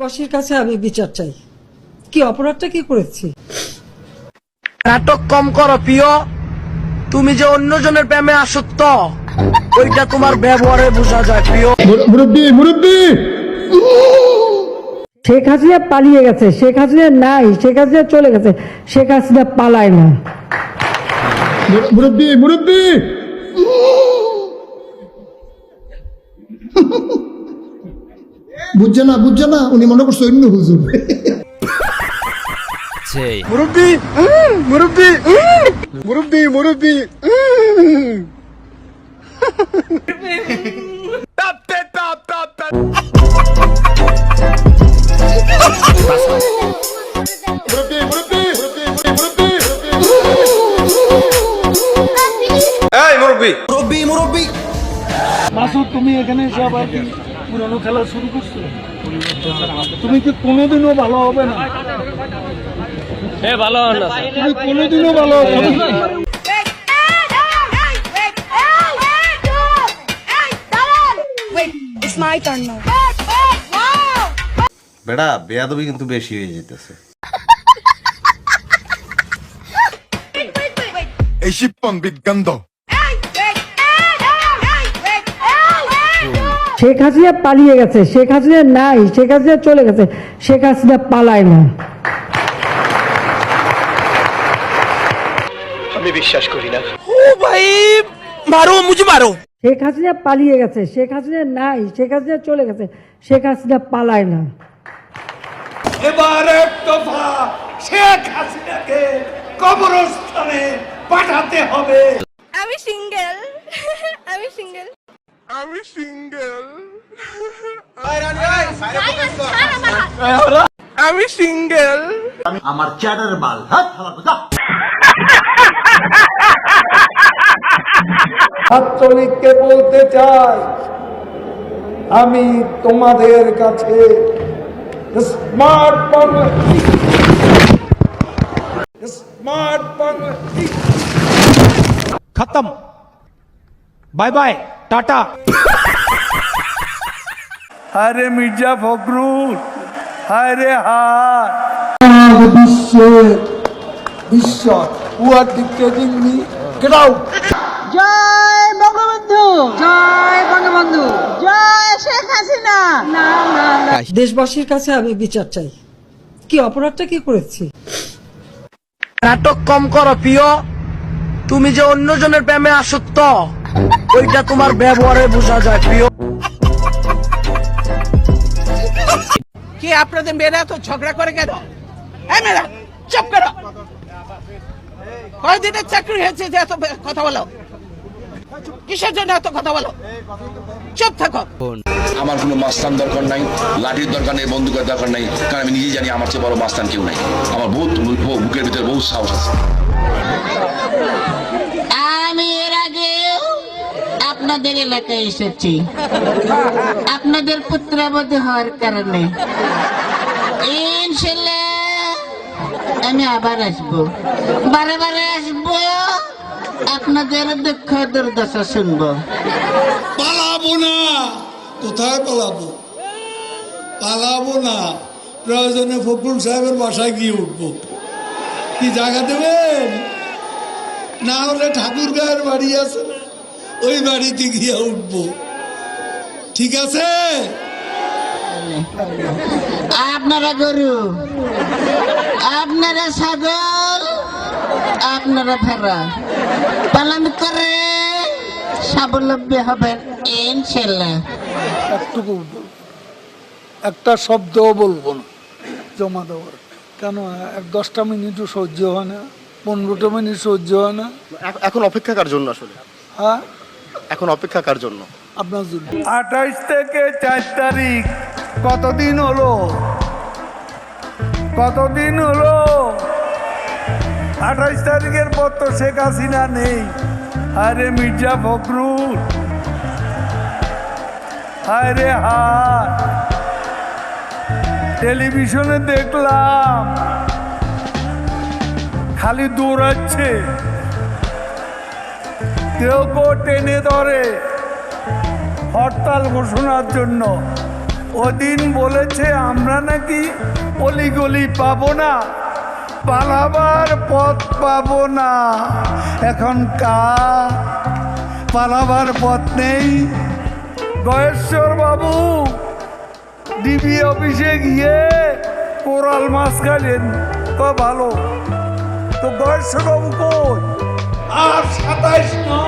বাসীর কাছে আমি বিচার চাই। কি অপরাধটা কি করেছি? নাটক কম করো প্রিয়। তুমি যে অন্যজনের প্রেমে আসক্ত ওইটা তোমার ব্যবহারে বোঝা যায় প্রিয়। মুরব্বী মুরব্বী! শেখ হাসিনা পালিয়ে গেছে শেখ হাসিনা নাই শেখ হাসিনা চলে গেছে শেখ হাসিনা পালায় না। মুরব্বী মুরব্বী! বুঝছে না বুঝছে না উনি মনে করছে অন্য হুজুর। মুরব্বি মুরব্বি মুরব্বি মুরব্বি। মুরব্বি মুরব্বি মুরব্বি মাসুদ তুমি এখানে সব আর পুরানো খেলা শুরু করছ? তুমি কি কোনোদিনও ভালো হবে না? তুমি কোনোদিনও ভালো হবে না Wait, it's my turn now. বেড়া বেয়াদবি কিন্তু বেশি হয়ে যেতেছে। এই শিপ্পন বিজ্ঞান্দ শেখ হাসিনা পালিয়ে গেছে শেখ হাসিনা নাই শেখ হাসিনা চলে গেছে শেখ হাসিনা পালায় না। আমি বিশ্বাস করি না। ও ভাই মারো মুঝে মারো। শেখ হাসিনা পালিয়ে গেছে শেখ হাসিনা নাই শেখ হাসিনা চলে গেছে শেখ হাসিনা পালায় না। এবার এক দফা শেখ হাসিনাকে কবরস্থানে পাঠাতে হবে। আমি সিঙ্গেল। আমি সিঙ্গেল। আমার চ্যাটার বাল ছাত্রলীগকে বলতে চাই আমি তোমাদের কাছে স্মার্ট বাংলা স্মার্ট বাংলা খতম। Bye bye. टाटा আরে মির্জা ফখরুল আরে হায় বিশ্বে বিশ্ব who are dictating me get out জয় বঙ্গবন্ধু। জয় বঙ্গবন্ধু। জয় শেখ হাসিনা। না না না। দেশবাসীর কাছে আমি বিচার চাই। কি অপরাধটা কি করেছি? নাটক কম করো প্রিয়। তুমি যে অন্যজনের প্রেমে আসক্ত। ওইটা তোমার ব্যবহারে বোঝা যায় প্রিয়। কি আপনাদের মেয়েরা তো ঝগড়া করে কেন? মেয়েরা চুপ করো। কয়দিনের চাকরি হয়েছে যে এত কথা বলো? কিসের জন্য এত কথা বলো? চুপ থাকো। আমার কোনো মাস্তান দরকার নাই লাঠির দরকার নেই বন্দুকের দরকার নাই কারণ আমি নিজেই জানি আমার চেয়ে বড় মাস্তান কেউ নাই। আমার বহুত বুকের ভিতরে বহু সাহস আছে। আপনাদের এলাকায় এসেছি। আপনাদের পুত্রাবধ হওয়ার কারণে। আমি আবার আসব। বারে বারে আসব, আপনাদের দুঃখ দুর্দশা শুনব। পালাবো না। কোথায় পালাবো? পালাবো না। প্রয়োজনে ফখরুল সাহেবের বাসায় গিয়ে উঠবো। কি জায়গা দেবেন? না হলে ঠাকুর গায়ের বাড়ি আছে। ওই বাড়িতে গিয়ে উঠবো। ঠিক আছে? আপনারা গরু আপনারা ছাগল আপনারা ভেড়া। পালন করে স্বাবলম্বী হবেন ইনশাল্লাহ একটুকু। একটা শব্দও বলব না জমা দেওয়ার। কেন এক দশটা মিনিটও সহ্য হয় না পনেরোটা মিনিট সহ্য হয় না। এখন অপেক্ষা কার জন্য আসলে? হ্যাঁ? এখন অপেক্ষা কার জন্য? আপনার জন্য। আঠাইশ থেকে চার তারিখ কতদিন হলো? কতদিন হলো? আঠাইশ তারিখের পর তো শেখ হাসিনা নেই। আরে মির্জা ফখরুল। আরে হায় টেলিভিশনে দেখলাম। খালি দৌড়াচ্ছে। কেউ কেউ টেনে ধরে হরতাল ঘোষণার জন্য। ওদিন বলেছে, আমরা নাকি অলিগলি পাবো না, পালাবার পথ পাবো না। এখন কা, পালাবার পথ নেই। গয়েশ্বর বাবু ডিবি অফিসে গিয়ে কোরাল মাছ খাইলেন। তো ভালো, তো গয়েশ্বর বাবু আর সাতাইশ নয়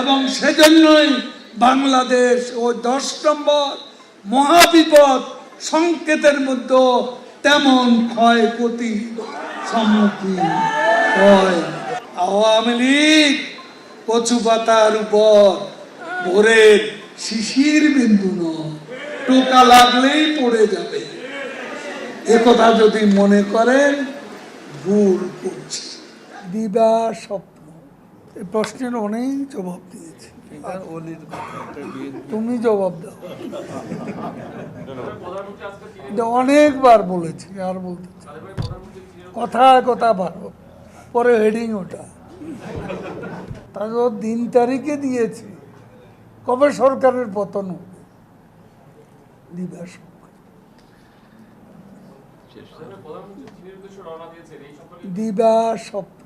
এবং সেজন্যই বাংলাদেশ ও দশ নম্বর মহাবিপদ সংকেতের মধ্যে তেমন ক্ষয়ক্ষতি সম্মুখীন হয়। আওয়ামী লীগ কচু পাতার উপর ভোরের শিশির বিন্দু নয়। টোকা লাগলেই পড়ে যাবে। একথা যদি মনে করেন, ভুল করছি। দিবা স্বপ্ন এই প্রশ্নের অনেক জবাব দিয়েছি। তুমি জবাব দাও। অনেকবার বলেছি আর বলতে চাই। কথা কথা ভালো। পরে হেডিং ওটা। তারপর দিন তারিখে দিয়েছি। কবে সরকারের পতন হবে? দিবা দিবা স্বপ্ন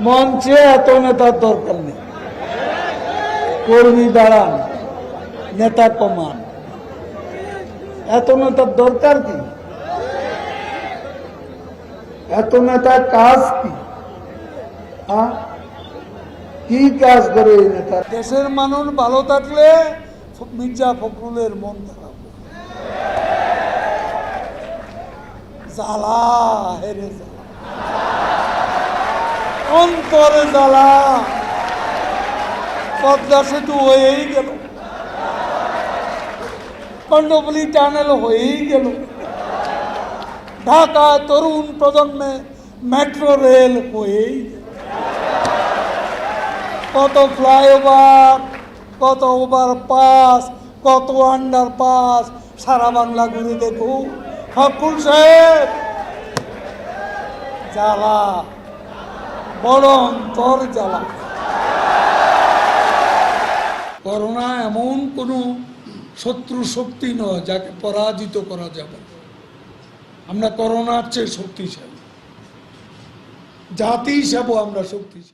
মঞ্চে এত নেতার দরকার নেই। কর্মী দাঁড়ান, নেতা কমান। এত নেতার দরকার কি? এত নেতার কাজ কি? হ্যাঁ? কি কাজ করে এই নেতা? দেশের মানুষ ভালো থাকলে মির্জা ফখরুলের মন খারাপ জ্বালা হেরে জ্বালা অন্তরে জ্বালা। পদ্মা সেতু হয়েই গেল। কণ্ডবলি টানেল হয়েই গেল। ঢাকা তরুণ প্রজন্মে মেট্রো রেল হয়েই কত ফ্লাইওভার, কত ওভার পাস, কত আন্ডার পাস, সারা বাংলা ঘুরে দেখুন। ফকুল সাহেব, জ্বালা। বড় অন্তর জ্বালা। করোনা এমন কোনো শত্রু শক্তি নয় যাকে পরাজিত করা যাবে। আমরা করোনার চেয়ে শক্তিশালী। জাতি হিসাবেও আমরা শক্তিশালী।